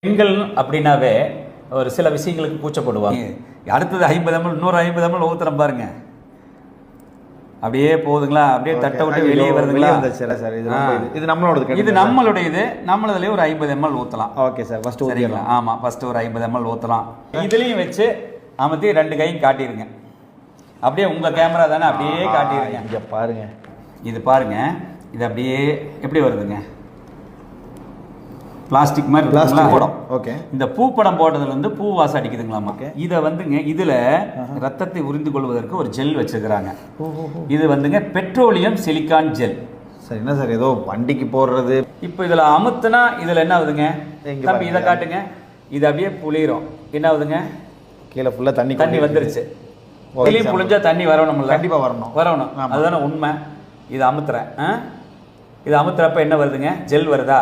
பெண்கள் அப்படின்னாவே ஒரு சில விஷயங்களுக்கு கூச்சப்படுவாங்க. அடுத்தது ஐம்பது எம்எல் இன்னொரு ஐம்பது எம்எல் ஊத்துறோம் பாருங்க. அப்படியே போகுதுங்களா? அப்படியே தட்டை விட்டு வெளியே வருதுங்களா. சரி, சரி, இது. இது- இது நம்மளோடது இது. நம்மளுடைய இது நம்மளதுலயே ஒரு ஐம்பது எம்எல் ஊத்தலாம். ஓகே சார் ஃபர்ஸ்ட் சரிங்களா? ஊற்றிடலாம் ஆமா ஃபர்ஸ்ட் ஒரு ஐம்பது எம்எல் ஊத்தலாம். இதுலயும் வச்சு அமர்த்தி ரெண்டு கையும் காட்டிடுங்க அப்படியே உங்க கேமரா தானே அப்படியே காட்டிடுங்க இங்க பாருங்க. இது பாருங்க. இது அப்படியே எப்படி வருதுங்க? பிளாஸ்டிக் மாதிரி. இருக்குங்களா? படம். ஓகே. இந்த பூ படம் போட்டதுல இருந்து பூ வாசம் அடிக்குதுங்களாமா. இதை வந்துங்க இதுல ரத்தத்தை உறிந்து கொள்வதற்கு ஒரு ஜெல் வச்சிருக்கிறாங்க. இது வந்துங்க பெட்ரோலியம் சிலிக்கான் ஜெல். சார் என்ன சார் ஏதோ வண்டிக்கு போடுறது? இப்போ இதுல அமுத்துனா இதுல என்ன ஆகுதுங்க? தம்பி இதை. காட்டுங்க. இது அப்படியே புளிரும். என்ன ஆகுதுங்க? கீழே ஃபுல்லா தண்ணி தண்ணி வந்துருச்சு. புளிஞ்சா தண்ணி வரணும்ல? கண்டிப்பா வரணும். வரணும். அதுதானே உண்மை. இது அமுத்துறேன். ஆ? இது அமுத்துறப்ப என்ன வருதுங்க? ஜெல் வருதா?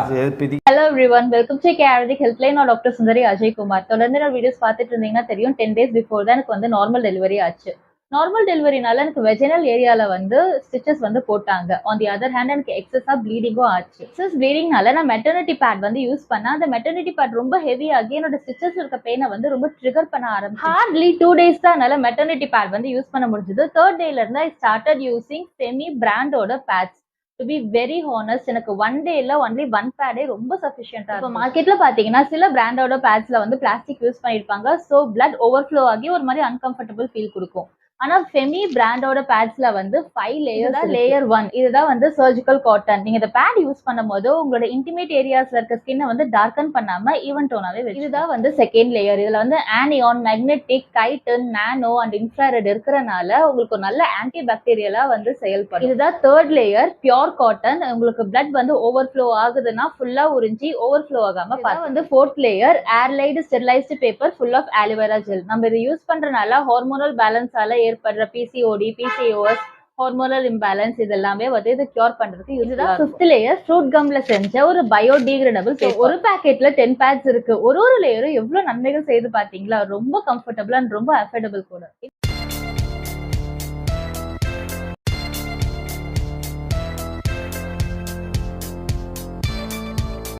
ஹலோ எவ்ரிவன் வெல்கம் டு கேரதிக் ஹெல்ப்லைன் நான் டாக்டர் சுந்தரி அஜய் குமார் தொடர்ந்து நான் வீடியோஸ் பார்த்துட்டு இருந்தீங்கன்னா தெரியும் டென் டேஸ் பிஃபோர் தான் எனக்கு வந்து நார்மல் டெலிவரி ஆச்சு. நார்மல் டெலிவரினால எனக்கு வெஜினல் ஏரியால வந்து ஸ்டிச்சஸ் வந்து போட்டாங்க. ஆன் தி அதர் ஹேண்ட் எனக்கு எக்ஸஸா ப்ளீடிங்கும் ஆச்சு. எக்ஸஸ் ப்ளீடிங்னால நான் மெட்டர்னிட்டி பேட் வந்து யூஸ் பண்ணேன். அந்த மெட்டர்னிட்டி பேட் ரொம்ப ஹெவி ஆகி என்னோட ஸ்டிச்சஸ் இருக்க பெயினை வந்து ரொம்ப ட்ரிகர் பண்ண ஆரம்பிச்சு ஹார்ட்லி டூ டேஸ் தான் என்னால மெட்டர்னிட்டி பேட் வந்து யூஸ் பண்ண முடிஞ்சது. தேர்ட் டேல இருந்து ஐ ஸ்டார்டட் யூசிங் செமி பிராண்டோட pads to be very honest எனக்கு ஒன் டேல ஒன்லி ஒன் பேடே ரொம்ப சஃபிஷியன்டா இப்போ மார்க்கெட்ல பாத்தீங்கன்னா சில பிராண்டோட பேட்ஸ்ல வந்து பிளாஸ்டிக் யூஸ் பண்ணிருப்பாங்க. ஸோ பிளட் ஓவர்ஃப்ளோ ஆகி ஒரு மாதிரி அன்கம்ஃபர்டபுள் ஃபீல் கொடுக்கும். ஆனா ஃபெமி பிராண்டோட பேட்ஸ்ல வந்து ஃபைவ் லேயர் லேயர் ஒன் இதுதான் வந்து சர்ஜிக்கல் காட்டன் நீங்க இந்த பேட் யூஸ் பண்ணும்போது உங்களோட இன்டிமேட் ஏரியாஸ்ல இருக்க ஸ்கின்னை வந்து டார்க்கன் பண்ணாம ஈவன் டோனாவே இதுதான் வந்து செகண்ட் லேயர் இதுல வந்து anion magnetic Guyton nano and infrared இருக்கிறனால உங்களுக்கு நல்ல ஆன்டி பாக்டீரியலா வந்து செயல்படும். இதுதான் தேர்ட் லேயர் பியோர் காட்டன் உங்களுக்கு பிளட் வந்து ஓவர்ஃப்ளோ ஆகுதுன்னா ஃபுல்லா உறிஞ்சி ஓவர்ஃப்ளோ ஆகாம பார்த்து வந்து fourth layer airlaid sterilised paper full of aloe vera gel நம்ம இதை யூஸ் பண்றனால ஹார்மோனல் பேலன்ஸால ஏற்படுற பிசிஓடி பிசிஓஎஸ் ஹார்மோனல் இம்பேலன்ஸ் இது எல்லாமே வந்து இது கியூர் பண்றதுக்கு இதுதான் ஃபிஃப்த் லேயர் ஃப்ரூட் கம்ல செஞ்ச ஒரு பயோடிகிரேடபிள் ஒரு பாக்கெட்ல டென் பேட்ஸ் இருக்கு. ஒரு ஒரு லேயரும் எவ்வளவு நன்மைகள் செய்து பாத்தீங்களா ரொம்ப கம்ஃபர்டபுள் அண்ட் ரொம்ப அஃபோர்டபுள் கூட.